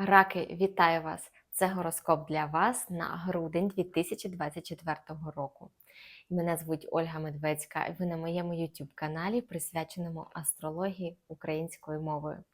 Раки, вітаю вас! Це гороскоп для вас на грудень 2024 року. Мене звуть Ольга Медведська, і ви на моєму YouTube каналі, присвяченому астрології українською мовою.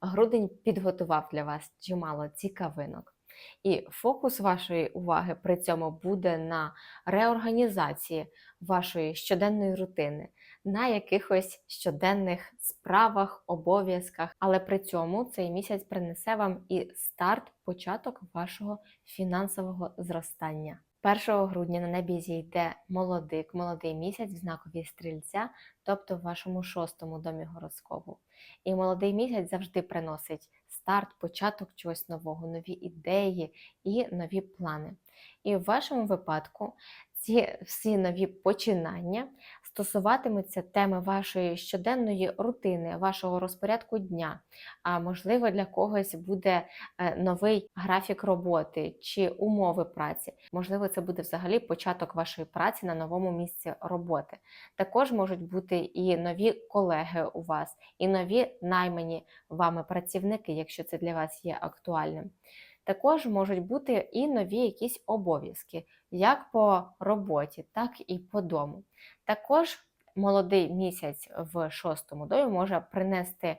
Грудень підготував для вас чимало цікавинок. І фокус вашої уваги при цьому буде на реорганізації вашої щоденної рутини, на якихось щоденних справах, обов'язках, але при цьому цей місяць принесе вам і старт, початок вашого фінансового зростання. 1 грудня на небі зійде молодик, молодий місяць в знакові стрільця, тобто в вашому шостому домі гороскопу. І молодий місяць завжди приносить старт, початок чогось нового, нові ідеї і нові плани. І в вашому випадку ці всі нові починання стосуватимуться теми вашої щоденної рутини, вашого розпорядку дня. А можливо, для когось буде е, новий графік роботи чи умови праці. Можливо, це буде взагалі початок вашої праці на новому місці роботи. Також можуть бути і нові колеги у вас, і нові наймані вами працівники, якщо це для вас є актуальним. Також можуть бути і нові якісь обов'язки, як по роботі, так і по дому. Також молодий місяць в шостому домі може принести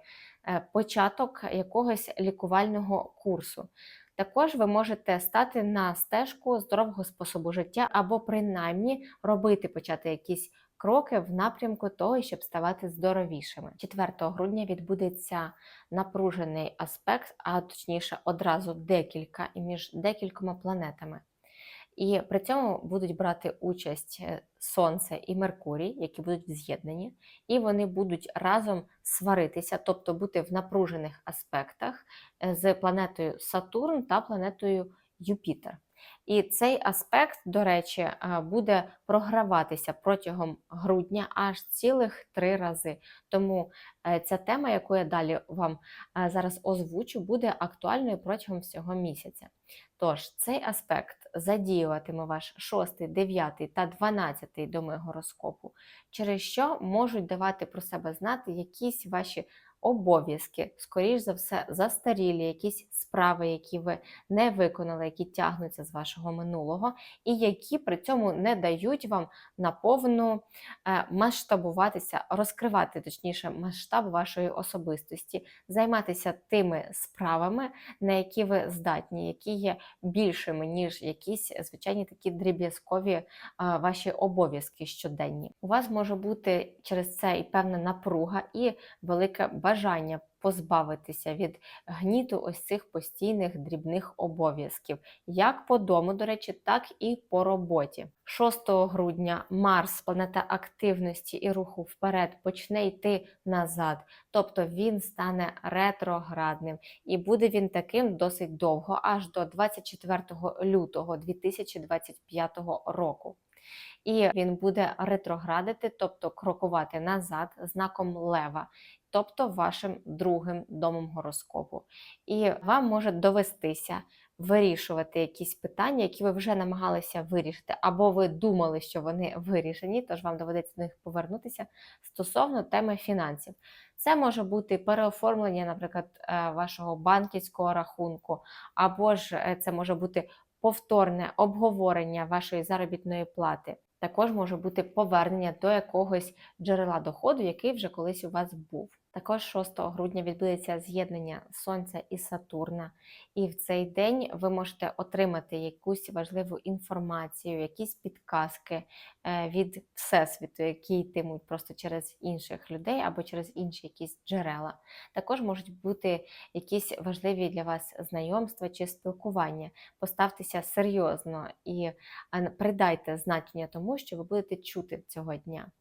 е, початок якогось лікувального курсу. Також ви можете стати на стежку здорового способу життя, або принаймні робити почати якісь кроки в напрямку того, щоб ставати здоровішими. 4 грудня відбудеться напружений аспект, а точніше одразу декілька і між декількома планетами. І при цьому будуть брати участь е, Сонце і Меркурій, які будуть в з'єднанні, і вони будуть разом сваритися, тобто бути в напружених аспектах е, з планетою Сатурн та планетою Юпітер. І цей аспект, до речі, буде програватися протягом грудня аж цілих три рази. Тому е, ця тема, яку я далі вам е, зараз озвучу, буде актуальною протягом всього місяця. Тож, цей аспект задіюватиме ваш 6, 9 та 12 доми гороскопу, через що можуть давати про себе знати якісь ваші обов'язки, скоріш за все, застарілі, якісь справи, які ви не виконали, які тягнуться з вашого минулого, і які при цьому не дають вам наповну е, масштабуватися, розкривати точніше масштаб вашої особистості, займатися тими справами, на які ви здатні, які є більшими, ніж якісь звичайні такі дріб'язкові е, ваші обов'язки щоденні. У вас може бути через це і певна напруга, і велике бажання бажання позбавитися від гніту ось цих постійних дрібних обов'язків, як по дому, до речі, так і по роботі. 6 грудня Марс, планета активності і руху вперед, почне йти назад, тобто він стане ретроградним, і буде він таким досить довго, аж до 24 лютого 2025 року. І він буде ретроградити, тобто крокувати назад знаком лева тобто вашим другим домом гороскопу. І вам може довестися вирішувати якісь питання, які ви вже намагалися вирішити, або ви думали, що вони вирішені, тож вам доведеться до них повернутися стосовно теми фінансів. Це може бути переоформлення, наприклад, е, вашого банківського рахунку, або ж е, це може бути повторне обговорення вашої заробітної плати. Також може бути повернення до якогось джерела доходу, який вже колись у вас був. Також 6 грудня відбудеться з'єднання Сонця і Сатурна, і в цей день ви можете отримати якусь важливу інформацію, якісь підказки е, від Всесвіту, які йтимуть просто через інших людей або через інші якісь джерела. Також можуть бути якісь важливі для вас знайомства чи спілкування. Поставтеся серйозно і придайте значення тому, що ви будете чути цього дня.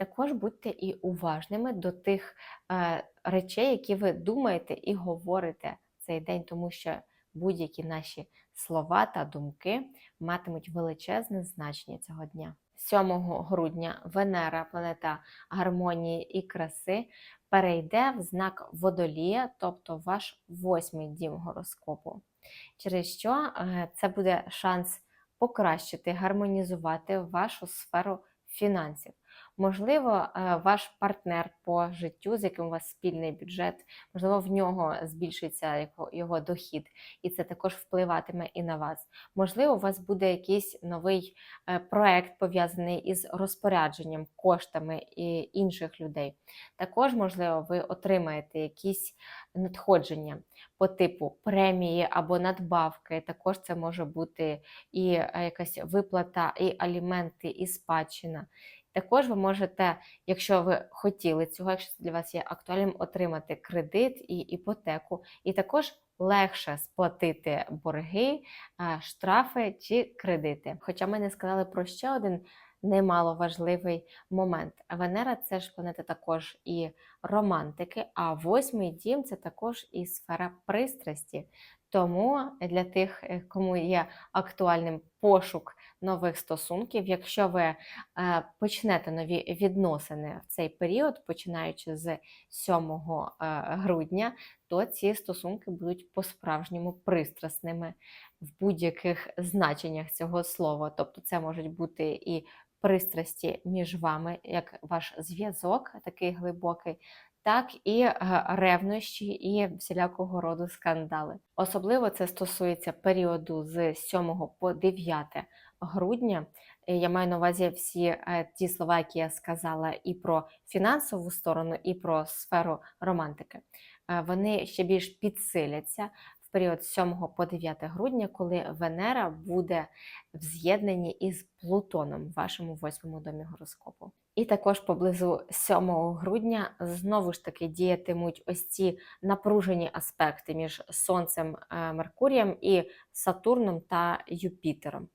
Також будьте і уважними до тих е, речей, які ви думаєте і говорите цей день, тому що будь-які наші слова та думки матимуть величезне значення цього дня. 7 грудня Венера, планета гармонії і краси, перейде в знак водолія, тобто ваш восьмий дім гороскопу. Через що е, це буде шанс покращити, гармонізувати вашу сферу фінансів. Можливо, е, ваш партнер по життю, з яким у вас спільний бюджет, можливо, в нього збільшиться його, дохід, і це також впливатиме і на вас. Можливо, у вас буде якийсь новий е, проект пов'язаний із розпорядженням, коштами і інших людей. Також, можливо, ви отримаєте якісь надходження по типу премії або надбавки. Також це може бути і е, якась виплата, і аліменти, і спадщина. Також ви можете, якщо ви хотіли цього, якщо це для вас є актуальним, отримати кредит і іпотеку, і також легше сплатити борги, штрафи чи кредити. Хоча ми не сказали про ще один немало важливий момент. Венера це ж планета також і романтики, а восьмий дім це також і сфера пристрасті. Тому для тих, е, кому є актуальним пошук нових стосунків, якщо ви е, почнете нові відносини в цей період, починаючи з 7 е, грудня, то ці стосунки будуть по-справжньому пристрасними в будь-яких значеннях цього слова. Тобто, це можуть бути і пристрасті між вами, як ваш зв'язок, такий глибокий, так і е, ревнощі і всілякого роду скандали. Особливо це стосується періоду з 7 по 9 грудня. Е, Я маю на увазі всі е, ті слова, які я сказала, і про фінансову сторону, і про сферу романтики. Вони ще більш підсиляться період з 7 по 9 грудня, коли Венера буде в з'єднанні із Плутоном в вашому восьмому домі гороскопу. І також поблизу 7 грудня знову ж таки діятимуть ось ці напружені аспекти між Сонцем, е, Меркурієм і Сатурном та Юпітером.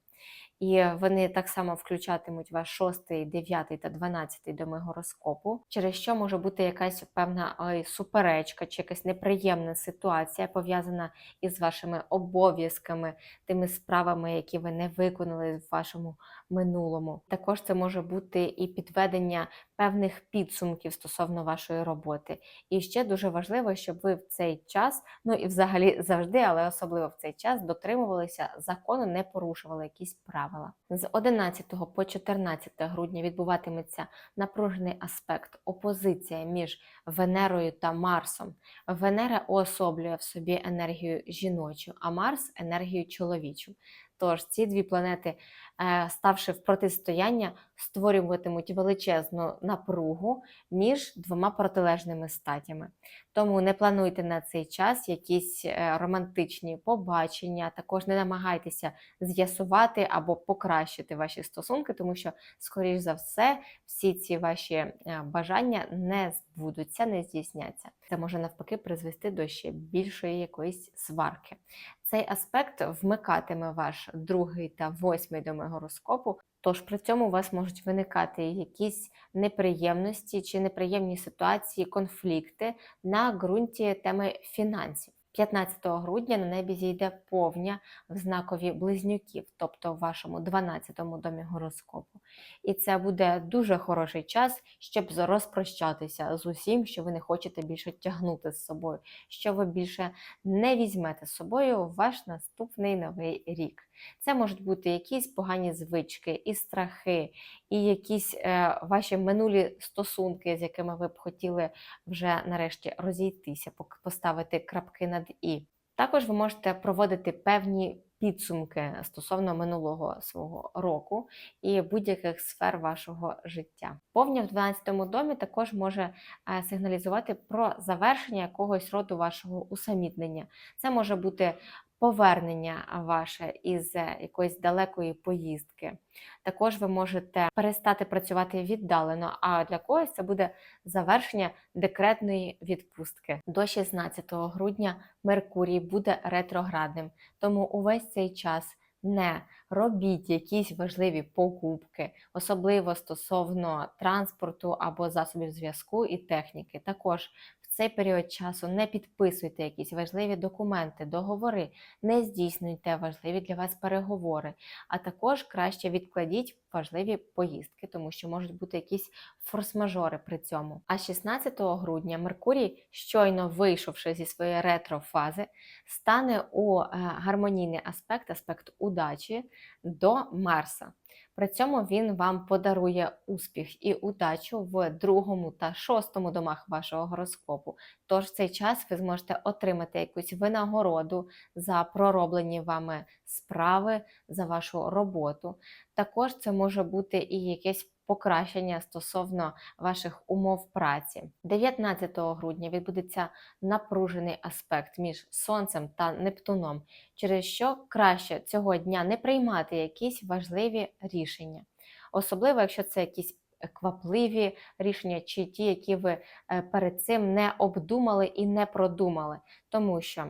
І вони так само включатимуть ваш 6, 9 та 12 доми гороскопу, через що може бути якась певна суперечка чи якась неприємна ситуація пов'язана із вашими обов'язками, тими справами, які ви не виконали в вашому минулому. Також це може бути і підведення певних підсумків стосовно вашої роботи. І ще дуже важливо, щоб ви в цей час, ну і взагалі завжди, але особливо в цей час, дотримувалися закону, не порушували якісь правила. З 11 по 14 грудня відбуватиметься напружений аспект опозиція між Венерою та Марсом. Венера уособлює в собі енергію жіночу, а Марс енергію чоловічу. Тож ці дві планети, е, ставши в протистояння, створюватимуть величезну напругу між двома протилежними статями. Тому не плануйте на цей час якісь е, романтичні побачення, також не намагайтеся з'ясувати або покращити ваші стосунки, тому що, скоріш за все, всі ці ваші е, бажання не збудуться, не здійсняться. Це може навпаки призвести до ще більшої якоїсь сварки. Цей аспект вмикатиме ваш другий та восьмий доми гороскопу. Тож при цьому у вас можуть виникати якісь неприємності чи неприємні ситуації, конфлікти на ґрунті теми фінансів. 15 грудня на небі зійде повня в знакові близнюків, тобто в вашому 12-му домі гороскопу. І це буде дуже хороший час, щоб розпрощатися з усім, що ви не хочете більше тягнути з собою, що ви більше не візьмете з собою в ваш наступний новий рік. Це можуть бути якісь погані звички, і страхи, і якісь е, ваші минулі стосунки, з якими ви б хотіли вже нарешті розійтися, поставити крапки над і. Також ви можете проводити певні підсумки стосовно минулого свого року і будь-яких сфер вашого життя. Повня в 12-му домі також може е, сигналізувати про завершення якогось роду вашого усамітнення. Це може бути повернення ваше із е, якоїсь далекої поїздки. Також ви можете перестати працювати віддалено, а для когось це буде завершення декретної відпустки. До 16 грудня Меркурій буде ретроградним, тому увесь цей час не робіть якісь важливі покупки, особливо стосовно транспорту або засобів зв'язку і техніки. Також цей період часу не підписуйте якісь важливі документи, договори, не здійснюйте важливі для вас переговори, а також краще відкладіть важливі поїздки, тому що можуть бути якісь форс-мажори при цьому. А 16 грудня Меркурій, щойно вийшовши зі своєї ретрофази, стане у е, гармонійний аспект, аспект удачі до Марса. При цьому він вам подарує успіх і удачу в другому та шостому домах вашого гороскопу. Тож в цей час ви зможете отримати якусь винагороду за пророблені вами справи, за вашу роботу. Також це може бути і якесь покращення стосовно ваших умов праці. 19 грудня відбудеться напружений аспект між Сонцем та Нептуном, через що краще цього дня не приймати якісь важливі рішення, особливо якщо це якісь квапливі рішення, чи ті, які ви е, перед цим не обдумали і не продумали, тому що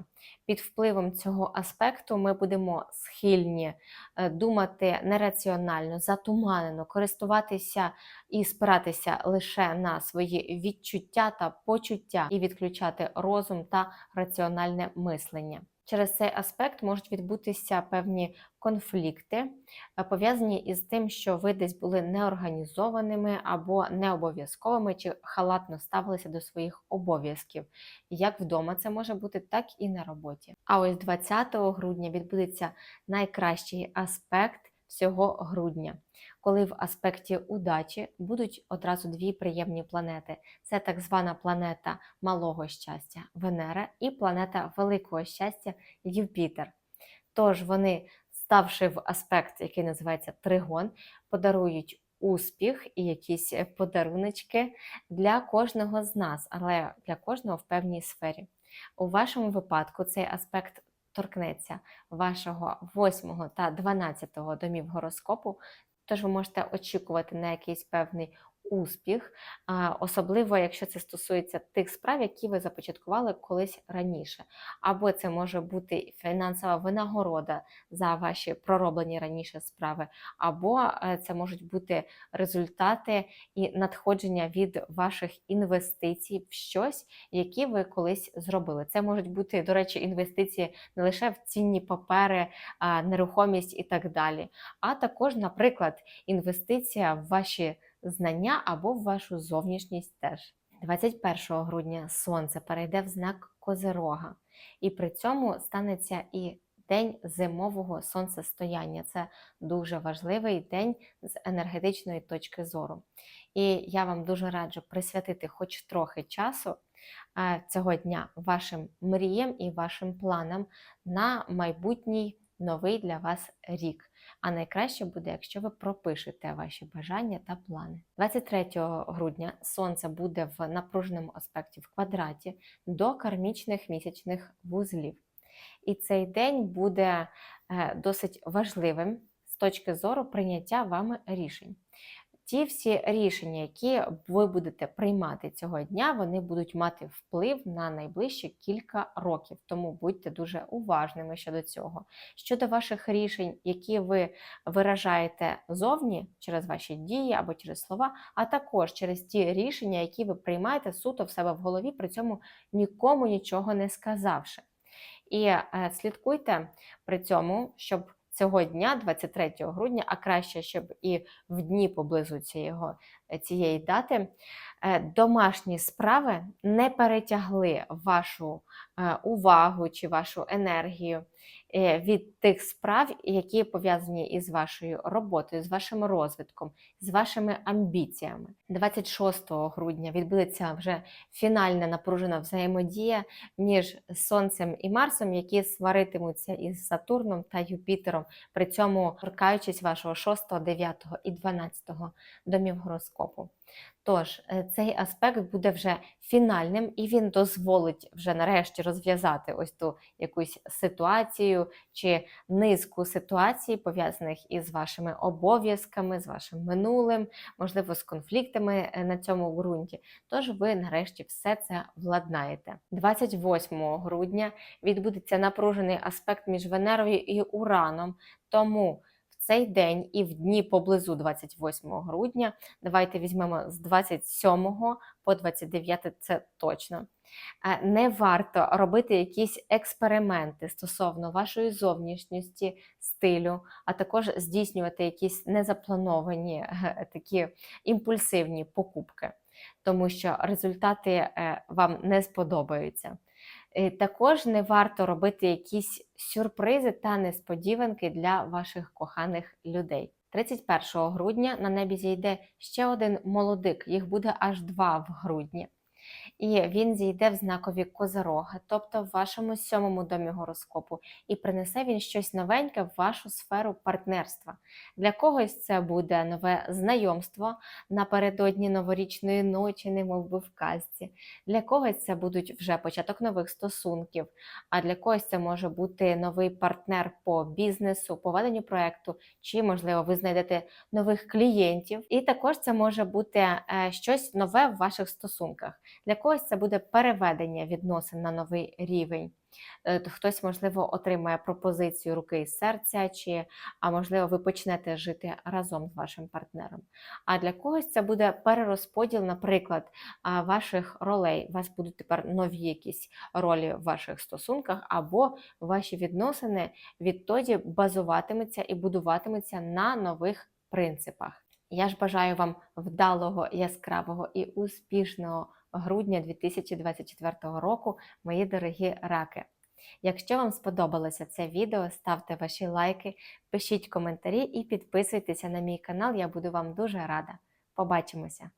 під впливом цього аспекту ми будемо схильні е, думати нераціонально, затуманено, користуватися і спиратися лише на свої відчуття та почуття, і відключати розум та раціональне мислення. Через цей аспект можуть відбутися певні конфлікти, е, пов'язані із тим, що ви десь були неорганізованими або необов'язковими, чи халатно ставилися до своїх обов'язків. Як вдома це може бути, так і на роботі. А ось 20 грудня відбудеться найкращий аспект всього грудня, коли в аспекті удачі будуть одразу дві приємні планети: це так звана планета малого щастя Венера і планета великого щастя Юпітер. Тож вони, ставши в аспект, який називається тригон, подарують успіх і якісь подаруночки для кожного з нас, але для кожного в певній сфері. У вашому випадку цей аспект торкнеться вашого 8 та 12 домів гороскопу, тож ви можете очікувати на якийсь певний успіх, особливо якщо це стосується тих справ, які ви започаткували колись раніше. Або це може бути фінансова винагорода за ваші пророблені раніше справи, або е, це можуть бути результати і надходження від ваших інвестицій в щось, які ви колись зробили. Це можуть бути, до речі, інвестиції не лише в цінні папери, нерухомість і так далі, а також, наприклад, інвестиція в ваші знання або в вашу зовнішність теж. 21 грудня сонце перейде в знак Козерога, і при цьому станеться і день зимового сонцестояння. Це дуже важливий день з енергетичної точки зору. І я вам дуже раджу присвятити хоч трохи часу цього дня вашим мріям і вашим планам на майбутній новий для вас рік. А найкраще буде, якщо ви пропишете ваші бажання та плани. 23 грудня сонце буде в напруженому аспекті в квадраті до кармічних місячних вузлів. І цей день буде е, досить важливим з точки зору прийняття вами рішень. Ті всі рішення, які ви будете приймати цього дня, вони будуть мати вплив на найближчі кілька років. Тому будьте дуже уважними щодо цього. Щодо ваших рішень, які ви виражаєте зовні через ваші дії або через слова, а також через ті рішення, які ви приймаєте суто в себе в голові, при цьому нікому нічого не сказавши. І е, слідкуйте при цьому, щоб цього дня, 23 грудня, а краще, щоб і в дні поблизу цього, цієї дати, е, домашні справи не перетягли вашу е, увагу чи вашу енергію е, від тих справ, які пов'язані із вашою роботою, з вашим розвитком, з вашими амбіціями. 26 грудня відбудеться вже фінальна напружена взаємодія між Сонцем і Марсом, які сваритимуться із Сатурном та Юпітером, при цьому торкаючись вашого 6, 9 і 12 домів гороскопу. Тож, е, цей аспект буде вже фінальним, і він дозволить вже нарешті розв'язати ось ту якусь ситуацію чи низку ситуацій, пов'язаних із вашими обов'язками, з вашим минулим, можливо, з конфліктами е, на цьому ґрунті. Тож ви нарешті все це владнаєте. 28 грудня відбудеться напружений аспект між Венерою і Ураном. Тому цей день і в дні поблизу 28 грудня. Давайте візьмемо з 27 по 29, це точно. Е, не варто робити якісь експерименти стосовно вашої зовнішньості, стилю, а також здійснювати якісь незаплановані е, такі імпульсивні покупки, тому що результати е, вам не сподобаються. Е, також не варто робити якісь сюрпризи та несподіванки для ваших коханих людей. 31 грудня на небі зійде ще один молодик, їх буде аж два в грудні. І він зійде в знакові козороги, тобто в вашому сьомому домі гороскопу, і принесе він щось новеньке в вашу сферу партнерства. Для когось це буде нове знайомство напередодні новорічної ночі, немов би в казці. Для когось це будуть вже початок нових стосунків, а для когось це може бути новий партнер по бізнесу, по веденню проекту, чи, можливо, ви знайдете нових клієнтів. І також це може бути е, щось нове в ваших стосунках. Для когось це буде переведення відносин на новий рівень. Е, Хтось, можливо, отримає пропозицію руки і серця, чи, а можливо, ви почнете жити разом з вашим партнером. А для когось це буде перерозподіл, наприклад, ваших ролей. У вас будуть тепер нові якісь ролі в ваших стосунках, або ваші відносини відтоді базуватимуться і будуватимуться на нових принципах. Я ж бажаю вам вдалого, яскравого і успішного грудня 2024 року, мої дорогі раки. Якщо вам сподобалося це відео, ставте ваші лайки, пишіть коментарі і підписуйтеся на мій канал, я буду вам дуже рада. Побачимося!